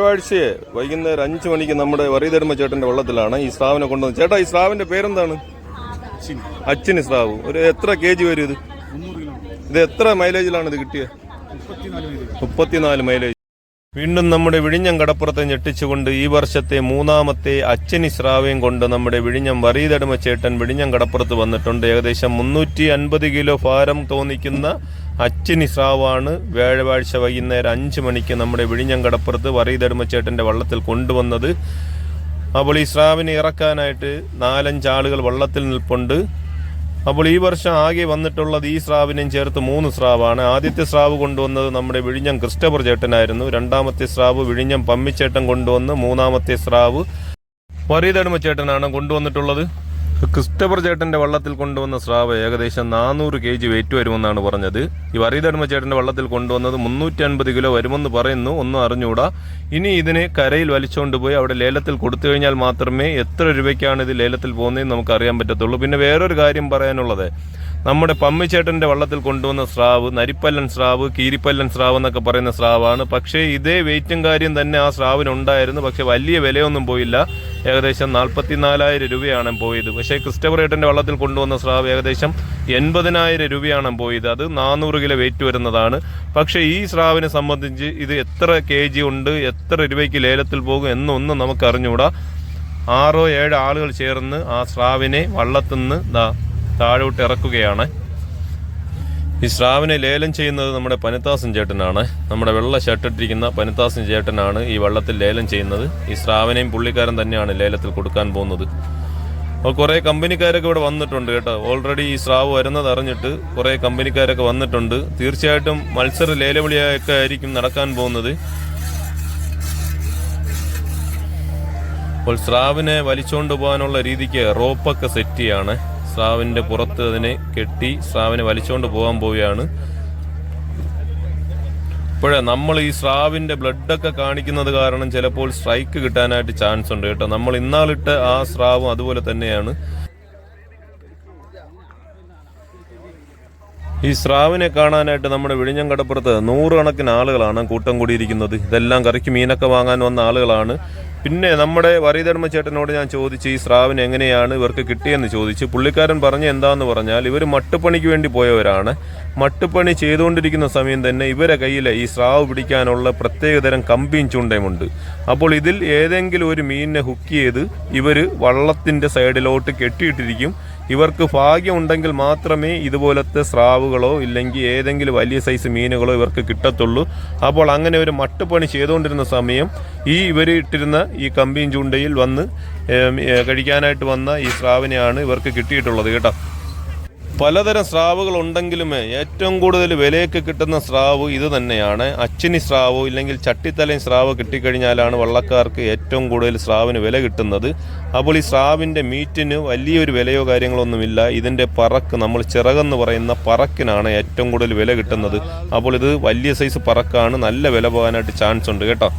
വ്യാഴാഴ്ചയെ വൈകുന്നേരം അഞ്ചു മണിക്ക് നമ്മുടെ വറീധർമ്മ ചേട്ടന്റെ വള്ളത്തിലാണ് ഈ സ്രാവിനെ കൊണ്ടുവന്നത്. ചേട്ടാ ഈ സ്രാവിന്റെ പേരെന്താണ്? അച്ഛന് സ്രാവ്. ഒരു എത്ര കെ ജി വരും ഇത്? ഇത് എത്ര മൈലേജിലാണ് ഇത് കിട്ടിയത്? മുപ്പത്തിനാല് മൈലേജ്. വീണ്ടും നമ്മുടെ വിഴിഞ്ഞം കടപ്പുറത്തെ ഞെട്ടിച്ചുകൊണ്ട് ഈ വർഷത്തെ മൂന്നാമത്തെ അച്ഛനി സ്രാവയും കൊണ്ട് നമ്മുടെ വിഴിഞ്ഞം വറീതടമ ചേട്ടൻ വിഴിഞ്ഞം കടപ്പുറത്ത് വന്നിട്ടുണ്ട്. ഏകദേശം മുന്നൂറ്റി അൻപത് കിലോ ഭാരം തോന്നിക്കുന്ന അച്ഛനി ഇസ്രാവാണ്. വ്യാഴാഴ്ച വൈകുന്നേരം അഞ്ച് മണിക്ക് നമ്മുടെ വിഴിഞ്ഞം കടപ്പുറത്ത് വള്ളത്തിൽ കൊണ്ടുവന്നത്. അപ്പോൾ ഈ സ്രാവിനെ ഇറക്കാനായിട്ട് നാലഞ്ചാളുകൾ വള്ളത്തിൽ നിൽപ്പുണ്ട്. അപ്പോൾ ഈ വർഷം ആകെ വന്നിട്ടുള്ളത് ഈ സ്രാവിനെയും ചേർത്ത് മൂന്ന് സ്രാവാണ്. ആദ്യത്തെ സ്രാവ് കൊണ്ടുവന്നത് നമ്മുടെ വിഴിഞ്ഞം ക്രിസ്റ്റഫർ ചേട്ടനായിരുന്നു. രണ്ടാമത്തെ സ്രാവ് വിഴിഞ്ഞം പമ്മിച്ചേട്ടൻ കൊണ്ടുവന്ന് മൂന്നാമത്തെ സ്രാവ് വറീതടുമ ചേട്ടനാണ് കൊണ്ടുവന്നിട്ടുള്ളത്. ക്രിസ്റ്റഫർ ചേട്ടന്റെ വള്ളത്തിൽ കൊണ്ടുവന്ന സ്രാവ് ഏകദേശം നാനൂറ് കെ ജി വെയിറ്റ് വരുമെന്നാണ് പറഞ്ഞത്. ഈ വറീതടുമ ചേട്ടന്റെ വള്ളത്തിൽ കൊണ്ടുവന്നത് മുന്നൂറ്റി അൻപത് കിലോ വരുമെന്ന് പറയുന്നു. ഒന്നും അറിഞ്ഞുകൂടാ ഇനി ഇതിനെ കരയിൽ വലിച്ചുകൊണ്ട് പോയി അവിടെ ലേലത്തിൽ കൊടുത്തു കഴിഞ്ഞാൽ മാത്രമേ എത്ര രൂപയ്ക്കാണ് ഇത് ലേലത്തിൽ പോകുന്നതെന്ന് നമുക്ക് അറിയാൻ പറ്റത്തുള്ളൂ. പിന്നെ വേറൊരു കാര്യം പറയാനുള്ളത്. നമ്മുടെ പമ്മിച്ചേട്ടന്റെ വള്ളത്തിൽ കൊണ്ടുവന്ന സ്രാവ് നരിപ്പല്ലൻ സ്രാവ് കീരിപ്പല്ലൻ സ്രാവ് എന്നൊക്കെ പറയുന്ന സ്രാവാണ്. പക്ഷേ ഇതേ വെയിറ്റും കാര്യം തന്നെ ആ സ്രാവിനുണ്ടായിരുന്നു. പക്ഷെ വലിയ വിലയൊന്നും പോയില്ല. ഏകദേശം നാൽപ്പത്തിനാലായിരം രൂപയാണ് പോയത്. പക്ഷേ ക്രിസ്റ്റഫർ ഏട്ടന്റെ വള്ളത്തിൽ കൊണ്ടുവന്ന സ്രാവ് ഏകദേശം എൺപതിനായിരം രൂപയാണ് പോയത്. അത് നാനൂറ് കിലോ വെയിറ്റ് വരുന്നതാണ്. പക്ഷേ ഈ സ്രാവിനെ സംബന്ധിച്ച് ഇത് എത്ര കെ ജി ഉണ്ട് എത്ര രൂപയ്ക്ക് ലേലത്തിൽ പോകും എന്നൊന്നും നമുക്ക് അറിഞ്ഞുകൂടാ ആറോ ഏഴ് ആളുകൾ ചേർന്ന് ആ സ്രാവിനെ വള്ളത്തുനിന്ന് താഴോട്ട് ഇറക്കുകയാണ്. ഈ സ്രാവിനെ ലേലം ചെയ്യുന്നത് നമ്മുടെ പനിത്താസൻ ചേട്ടനാണ്. നമ്മുടെ വെള്ള ഷർട്ടിട്ടിരിക്കുന്ന പനിത്താസൻ ചേട്ടനാണ് ഈ വള്ളത്തിൽ ലേലം ചെയ്യുന്നത്. ഈ സ്രാവിനെയും പുള്ളിക്കാരൻ തന്നെയാണ് ലേലത്തിൽ കൊടുക്കാൻ പോകുന്നത്. അപ്പോൾ കുറേ കമ്പനിക്കാരൊക്കെ ഇവിടെ വന്നിട്ടുണ്ട് കേട്ടോ. ഓൾറെഡി ഈ സ്രാവ് വരുന്നത് അറിഞ്ഞിട്ട് കുറേ കമ്പനിക്കാരൊക്കെ വന്നിട്ടുണ്ട്. തീർച്ചയായിട്ടും മത്സര ലേലവിളിയൊക്കെ ആയിരിക്കും നടക്കാൻ പോകുന്നത്. അപ്പോൾ സ്രാവിനെ വലിച്ചുകൊണ്ട് പോകാനുള്ള രീതിക്ക് റോപ്പൊക്കെ സെറ്റ് ചെയ്യാണ്. സ്രാവിന്റെ പുറത്ത് അതിനെ കെട്ടി സ്രാവിനെ വലിച്ചുകൊണ്ട് പോകാൻ പോവുകയാണ്. ഇപ്പോഴേ നമ്മൾ ഈ സ്രാവിന്റെ ബ്ലഡൊക്കെ കാണിക്കുന്നത് കാരണം ചിലപ്പോൾ സ്ട്രൈക്ക് കിട്ടാനായിട്ട് ചാൻസ് ഉണ്ട് കേട്ടോ. നമ്മൾ ഇന്നാളിട്ട് ആ സ്രാവും അതുപോലെ തന്നെയാണ്. ഈ സ്രാവിനെ കാണാനായിട്ട് നമ്മുടെ വിഴിഞ്ഞം കടപ്പുറത്ത് നൂറുകണക്കിന് ആളുകളാണ് കൂട്ടം കൂടിയിരിക്കുന്നത്. ഇതെല്ലാം കറിക്ക് മീനൊക്കെ വാങ്ങാൻ വന്ന ആളുകളാണ്. പിന്നെ നമ്മുടെ വരീധർമ്മ ചേട്ടനോട് ഞാൻ ചോദിച്ചു ഈ സ്രാവിന് എങ്ങനെയാണ് ഇവർക്ക് കിട്ടിയെന്ന് ചോദിച്ച്. പുള്ളിക്കാരൻ പറഞ്ഞ എന്താന്ന് പറഞ്ഞാൽ ഇവർ മട്ടുപ്പണിക്ക് വേണ്ടി പോയവരാണ്. മട്ടുപ്പണി ചെയ്തുകൊണ്ടിരിക്കുന്ന സമയം തന്നെ ഇവരെ കയ്യിൽ ഈ സ്രാവ് പിടിക്കാനുള്ള പ്രത്യേകതരം കമ്പിയും ചൂണ്ടയുമുണ്ട്. അപ്പോൾ ഇതിൽ ഏതെങ്കിലും ഒരു മീനിനെ ഹുക്ക് ചെയ്ത് ഇവർ വള്ളത്തിന്റെ സൈഡിലോട്ട് കെട്ടിയിട്ടിരിക്കും. ഇവർക്ക് ഭാഗ്യം ഉണ്ടെങ്കിൽ മാത്രമേ ഇതുപോലത്തെ സ്രാവുകളോ ഇല്ലെങ്കിൽ ഏതെങ്കിലും വലിയ സൈസ് മീനുകളോ ഇവർക്ക് കിട്ടത്തുള്ളൂ. അപ്പോൾ അങ്ങനെ ഒരു മട്ടുപണി ചെയ്തുകൊണ്ടിരുന്ന സമയം ഈ ഇവർ ഇട്ടിരുന്ന ഈ കമ്പിയും ചൂണ്ടയിൽ വന്ന് കഴിക്കാനായിട്ട് വന്ന ഈ സ്രാവിനെയാണ് ഇവർക്ക് കിട്ടിയിട്ടുള്ളത് കേട്ടോ. പലതരം സ്രാവുകൾ ഉണ്ടെങ്കിലും ഏറ്റവും കൂടുതൽ വിലയൊക്കെ കിട്ടുന്ന സ്രാവ് ഇത് തന്നെയാണ്. അച്ചിനി സ്രാവ് ഇല്ലെങ്കിൽ ചട്ടിത്തലയും സ്രാവ് കിട്ടിക്കഴിഞ്ഞാലാണ് വള്ളക്കാർക്ക് ഏറ്റവും കൂടുതൽ സ്രാവിന് വില കിട്ടുന്നത്. അപ്പോൾ ഈ സ്രാവിന്റെ മീറ്റിന് വലിയൊരു വിലയോ കാര്യങ്ങളൊന്നുമില്ല. ഇതിന്റെ പറക്ക് നമ്മൾ ചിറകെന്ന് പറയുന്ന പറക്കിനാണ് ഏറ്റവും കൂടുതൽ വില കിട്ടുന്നത്. അപ്പോൾ ഇത് വലിയ സൈസ് പറക്കാണ്. നല്ല വില പോകാനായിട്ട് ചാൻസ് ഉണ്ട് കേട്ടോ.